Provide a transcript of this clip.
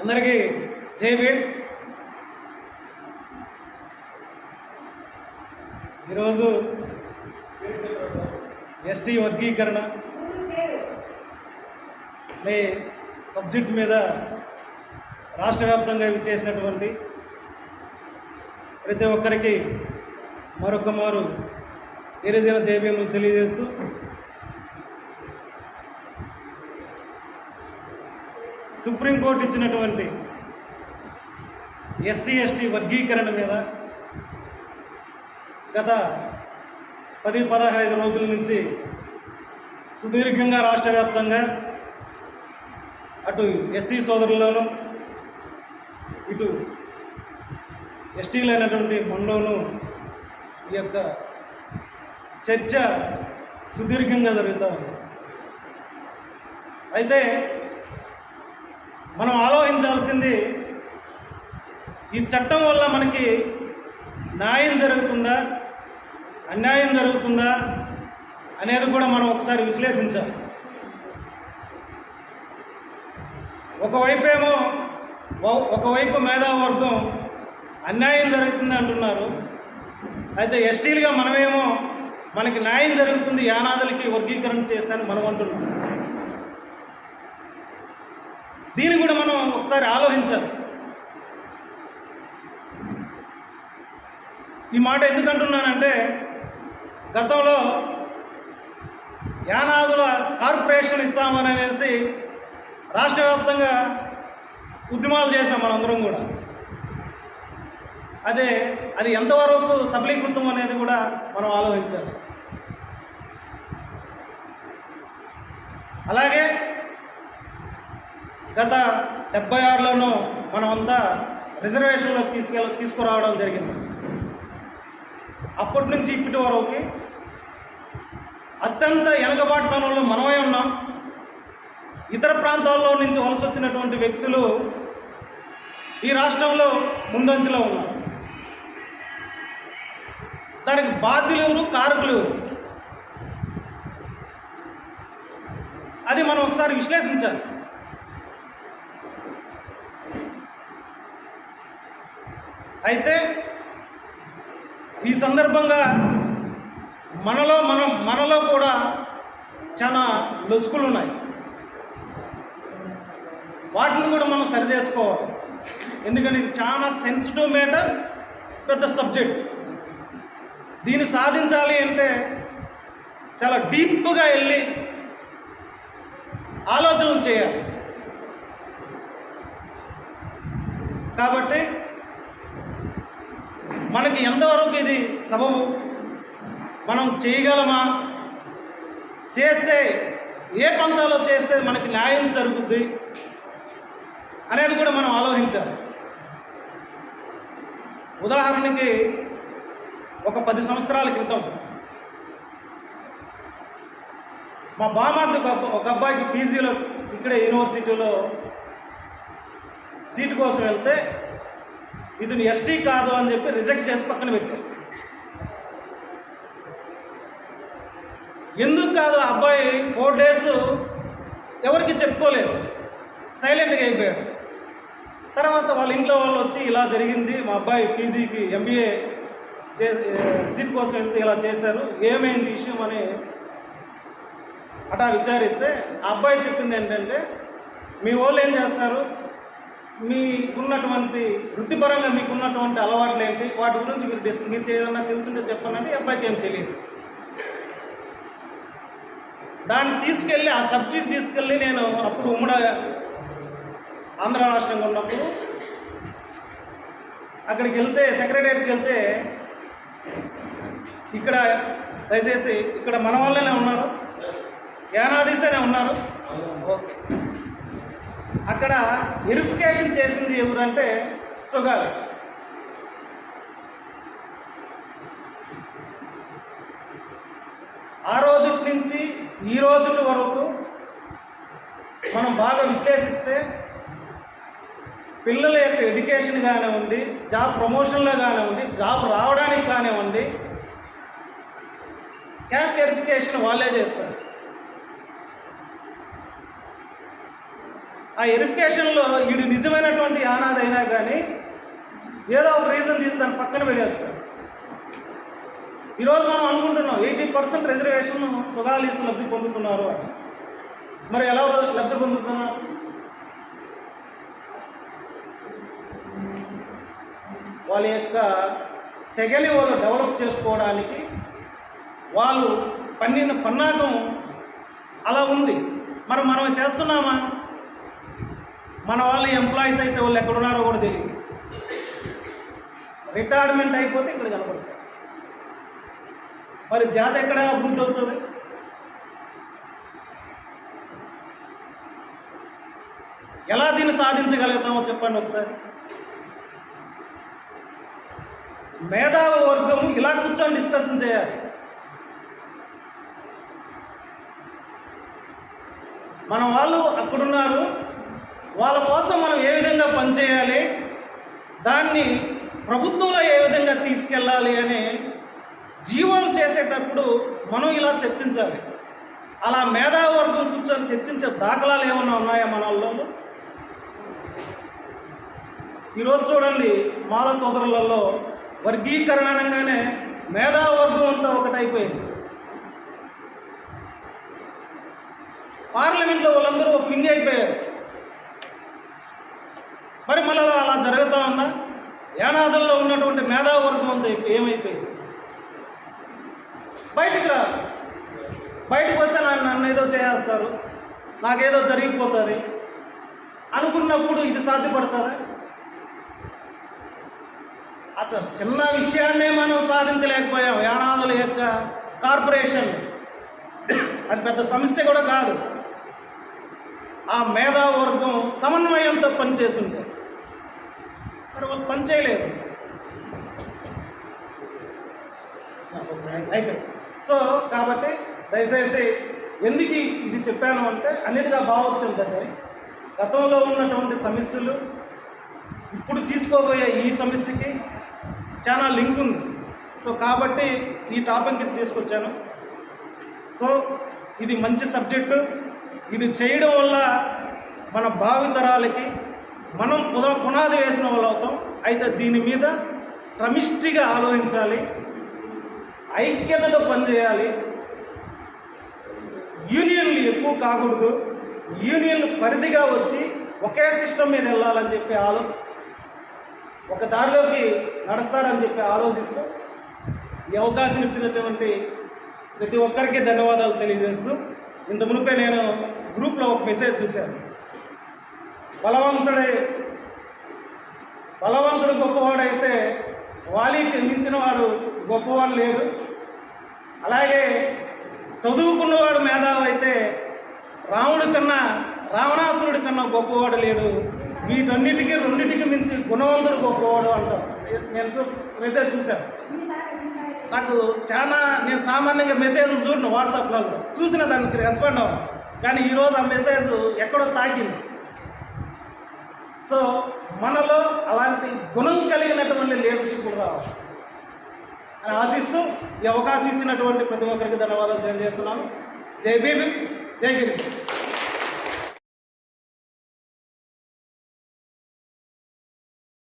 అందరికీ జై భీమ్. ఈరోజు ఎస్టీ వర్గీకరణ అనే సబ్జెక్ట్ మీద రాష్ట్ర వ్యాప్తంగా చేసినటువంటి ప్రతి ఒక్కరికి మరొక మారు. గిరిజన జైభీములు తెలియజేస్తూ సుప్రీంకోర్టు ఇచ్చినటువంటి ఎస్సీ ఎస్టీ వర్గీకరణ మీద గత పది పదహైదు రోజుల నుంచి సుదీర్ఘంగా రాష్ట్ర వ్యాప్తంగా అటు ఎస్సీ సోదరుల్లోనూ ఇటు ఎస్టీలైనటువంటి మనలోనూ ఈ యొక్క చర్చ సుదీర్ఘంగా జరుగుతూ ఉంది. అయితే మనం ఆలోచించాల్సింది ఈ చట్టం వల్ల మనకి న్యాయం జరుగుతుందా అన్యాయం జరుగుతుందా అనేది కూడా మనం ఒకసారి విశ్లేషించాలి. ఒకవైపేమో ఒకవైపు మేధావర్గం అన్యాయం జరుగుతుంది అంటున్నారు. అయితే ఎస్టీలుగా మనమేమో మనకి న్యాయం జరుగుతుంది యానాదులకి వర్గీకరణ చేస్తానని మనం అంటున్నాం. దీన్ని కూడా మనం ఒకసారి ఆలోచించాలి. ఈ మాట ఎందుకు అంటున్నానంటే గతంలో యానాదుల కార్పొరేషన్ ఇస్తామని అనేసి రాష్ట్ర వ్యాప్తంగా ఉద్యమాలు చేసినాం మనందరం కూడా. అదే అది ఎంతవరకు సఫలీకృతం అనేది కూడా మనం ఆలోచించాలి. అలాగే గత డెబ్బై ఆరులోనూ మనమంతా రిజర్వేషన్లో తీసుకెళ్ళ తీసుకురావడం జరిగింది. అప్పటి నుంచి ఇప్పటి వరకు అత్యంత వెనకబాటుతనంలో మనమే ఉన్నాం. ఇతర ప్రాంతాల్లో నుంచి వలస వచ్చినటువంటి వ్యక్తులు ఈ రాష్ట్రంలో ముందంజలో ఉన్నారు. దానికి బాధ్యులు ఎవరు? కారకులు అది మనం ఒకసారి విశ్లేషించాలి. అయితే ఈ సందర్భంగా మనలో మనం మనలో కూడా చాలా లొసుకులు ఉన్నాయి. వాటిని కూడా మనం సరి చేసుకోవాలి. ఎందుకంటే ఇది చాలా సెన్సిటివ్ మ్యాటర్ పెద్ద సబ్జెక్ట్ దీన్ని సాధించాలి అంటే చాలా డీప్గా వెళ్ళి ఆలోచనలు చేయాలి. కాబట్టి మనకి ఎంతవరకు ఇది సబబు? మనం చేయగలమా? చేస్తే ఏ పంతాలో చేస్తే మనకి న్యాయం జరుగుద్ది? అనేది కూడా మనం ఆలోచించాలి. ఉదాహరణకి ఒక పది సంవత్సరాల క్రితం మా బామార్ది ఒక ఒక అబ్బాయికి పీజీలో ఇక్కడే యూనివర్సిటీలో సీటు కోసం వెళ్తే ఇది ఎస్టీ కాదు అని చెప్పి రిజెక్ట్ చేసి పక్కన పెట్టారు. ఎందుకు కాదు? ఆ అబ్బాయి ఫోర్ డేస్ ఎవరికి చెప్పుకోలేదు. సైలెంట్గా అయిపోయాడు. తర్వాత వాళ్ళ ఇంట్లో వాళ్ళు వచ్చి ఇలా జరిగింది మా అబ్బాయి పీజీకి ఎంబీఏ చే సీట్ కోసం వెళ్తే ఇలా చేశారు ఏమైంది విషయం అని అటా విచారిస్తే ఆ అబ్బాయి చెప్పింది ఏంటంటే మీ వాళ్ళు ఏం చేస్తారు? మీకున్నటువంటి వృత్తిపరంగా మీకున్నటువంటి అలవాట్లు ఏంటి వాటి గురించి మీరు డిస్ మీరు ఏదన్నా తెలుసుంటే చెప్పనంటే ఈ అబ్బాయికి ఏం తెలియదు. దాన్ని తీసుకెళ్ళి ఆ సబ్జెక్ట్ తీసుకెళ్ళి నేను అప్పుడు ఉమ్మడ ఆంధ్ర రాష్ట్రంగా ఉన్నప్పుడు అక్కడికి వెళ్తే సెక్రటరియట్కి వెళ్తే ఇక్కడ దయచేసి ఇక్కడ మన వాళ్ళనే ఉన్నారు. యానాదిస్తేనే ఉన్నారు. ఓకే. అక్కడ వెరిఫికేషన్ చేసింది ఎవరంటే సుగాలి. ఆ రోజు నుంచి ఈ రోజు వరకు మనం బాగా విశ్లేషిస్తే పిల్లల యొక్క ఎడ్యుకేషన్ కానివ్వండి జాబ్ ప్రమోషన్లో కానివ్వండి జాబ్ రావడానికి కానివ్వండి క్యాస్ట్ వెరిఫికేషన్ వాళ్ళే చేస్తారు. ఆ వెరిఫికేషన్లో వీడు నిజమైనటువంటి యానాది అయినా కానీ ఏదో ఒక రీజన్ తీసి దాన్ని పక్కన పెడేస్తాడు ఈరోజు మనం అనుకుంటున్నాం ఎయిటీ పర్సెంట్ రిజర్వేషన్ సుధాలీసు లబ్ధి పొందుతున్నారు అని. మరి ఎలా లబ్ధి పొందుతున్నారు? వాళ్ళ యొక్క తెగలి వాళ్ళు డెవలప్ చేసుకోవడానికి వాళ్ళు పన్నిన పన్నాగం అలా ఉంది. మరి మనం చేస్తున్నామా? మన వాళ్ళు ఎంప్లాయీస్ అయితే వాళ్ళు ఎక్కడున్నారో కూడా తెలియదు. రిటైర్మెంట్ అయిపోతే ఇక్కడ కనపడతారు. మరి జాతి ఎక్కడ అభివృద్ధి అవుతుంది? ఎలా దీన్ని సాధించగలుగుతామో చెప్పండి ఒకసారి. మేధావ వర్గం ఇలా కూర్చొని డిస్కషన్ చేయాలి. మన వాళ్ళు అక్కడున్నారు. వాళ్ళ కోసం మనం ఏ విధంగా పనిచేయాలి? దాన్ని ప్రభుత్వంలో ఏ విధంగా తీసుకెళ్ళాలి అని జీవాలు చేసేటప్పుడు మనం ఇలా చర్చించాలి. అలా మేధావర్గం కూర్చొని చర్చించే దాఖలాలు ఏమైనా ఉన్నాయా మన వాళ్ళలో ఈరోజు చూడండి మాల సోదరులలో వర్గీకరణ అనగానే మేధావర్గం అంతా ఒకటైపోయింది. పార్లమెంట్లో వాళ్ళందరూ ఒక పిండి అయిపోయారు. మరి మళ్ళీ అలా జరుగుతూ ఉందా? యానాదుల్లో ఉన్నటువంటి మేధావర్గం అంతా ఏమైపోయింది? బయటికి రా. బయటకు వస్తే నన్ను నన్ను ఏదో చేస్తారు నాకేదో జరిగిపోతుంది. అనుకున్నప్పుడు ఇది సాధ్యపడుతుందా? అసలు చిన్న విషయాన్నే మనం సాధించలేకపోయాం. యానాదుల యొక్క కార్పొరేషన్. అది పెద్ద సమస్య కూడా కాదు. ఆ మేధావర్గం సమన్వయంతో పనిచేసింది అక్కడ వాళ్ళు పని చేయలేదు అయిపోయింది. సో కాబట్టి దయచేసి ఎందుకు ఇది చెప్పాను అంటే అన్నిటిగా బాగొచ్చు అంటే గతంలో ఉన్నటువంటి సమస్యలు ఇప్పుడు తీసుకోబోయే ఈ సమస్యకి చాలా లింక్ ఉంది. సో కాబట్టి ఈ టాపిక్కి తీసుకొచ్చాను. సో ఇది మంచి సబ్జెక్టు. ఇది చేయడం వల్ల మన భావితరాలకి మనం పున పునాది వేసిన వాళ్ళు అవుతాం. అయితే దీని మీద శ్రమిష్టిగా ఆలోచించాలి. ఐక్యతతో పనిచేయాలి. యూనియన్లు ఎక్కువ కాకూడదు. యూనియన్లు పరిధిగా వచ్చి ఒకే సిస్టమ్ మీద వెళ్ళాలని చెప్పి ఆలో ఒక దారిలోకి నడుస్తారని చెప్పి ఆలోచిస్తూ. ఈ అవకాశం ఇచ్చినటువంటి ప్రతి ఒక్కరికి ధన్యవాదాలు తెలియజేస్తూ ఇంత మునిపే నేను గ్రూప్లో ఒక మెసేజ్ చూశాను. బలవంతుడే. బలవంతుడు గొప్పవాడైతే వాలీకి మించిన వాడు గొప్పవాడు లేడు. అలాగే చదువుకున్నవాడు మేధావి అయితే రాముడి కన్నా రావణాసురుడి కన్నా గొప్పవాడు లేడు. వీటన్నిటికీ రెండింటికి మించి గుణవంతుడు గొప్పవాడు అంటాం. నేను చూ మెసేజ్ చూశాను. నాకు చాలా నేను సామాన్యంగా మెసేజ్ చూడను వాట్సాప్లో చూసిన దానికి రెస్పాండ్ అవ్వను. కానీ ఈరోజు ఆ మెసేజ్ ఎక్కడో తాకింది. సో మనలో అలాంటి గుణం కలిగినటువంటి లీడర్షిప్ రావాలి. అని ఆశిస్తూ ఈ అవకాశం ఇచ్చినటువంటి ప్రతి ఒక్కరికి ధన్యవాదాలు తెలియజేస్తున్నాను. జై బీబీ జై గిరిజీ